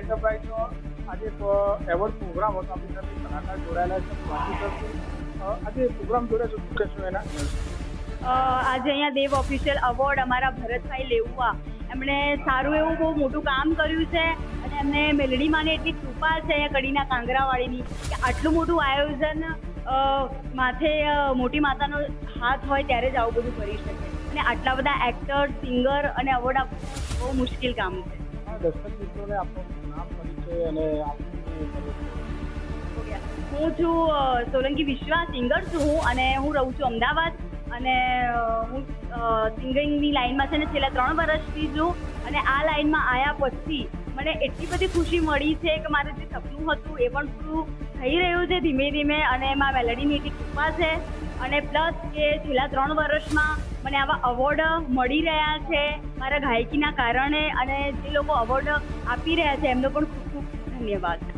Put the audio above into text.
એન્ટરપ્રાઇઝનો આજે award programme હતો. આપણી સાથે કલાકાર જોડાયેલા છે વાતચીત આજે પ્રોગ્રામ જોડે શું કહેશો એના? આજે અહીંયા દેવ ઓફિશિયલ અવોર્ડ અમારા ભરતભાઈ લેઉવા. એમણે સારું એવું બહુ મોટું કામ કર્યું છે અને એમને મેલડીમાંને એટલી કૃપા છે અહીંયા કડીના કાંગરાવાળીની કે આટલું મોટું આયોજન માથે મોટી માતાનો હાથ હોય ત્યારે જ આવું બધું કરી શકે. અને આટલા બધા એક્ટર, સિંગર અને અવોર્ડ આપવું બહુ મુશ્કેલ કામ છે. દર્શક મિત્રોને આપનું નામ પરિચય અને હું છું સોલંકી વિશ્વા, સિંગર છું હું અને હું રહું છું અમદાવાદ અને હું સિંગિંગની લાઈનમાં છે ને છેલ્લા ત્રણ વર્ષથી છું અને આ લાઈનમાં આવ્યા પછી મને એટલી બધી ખુશી મળી છે કે મારું જે સપનું હતું એ પણ પૂરું થઈ રહ્યું છે ધીમે ધીમે અને એમાં મેલેડીની એટલી કૃપા છે. અને પ્લસ કે છેલ્લા ત્રણ વર્ષમાં મને આવા અવોર્ડ મળી રહ્યા છે મારા ગાયકીના કારણે અને જે લોકો અવોર્ડ આપી રહ્યા છે એમનો પણ ખૂબ ખૂબ ધન્યવાદ.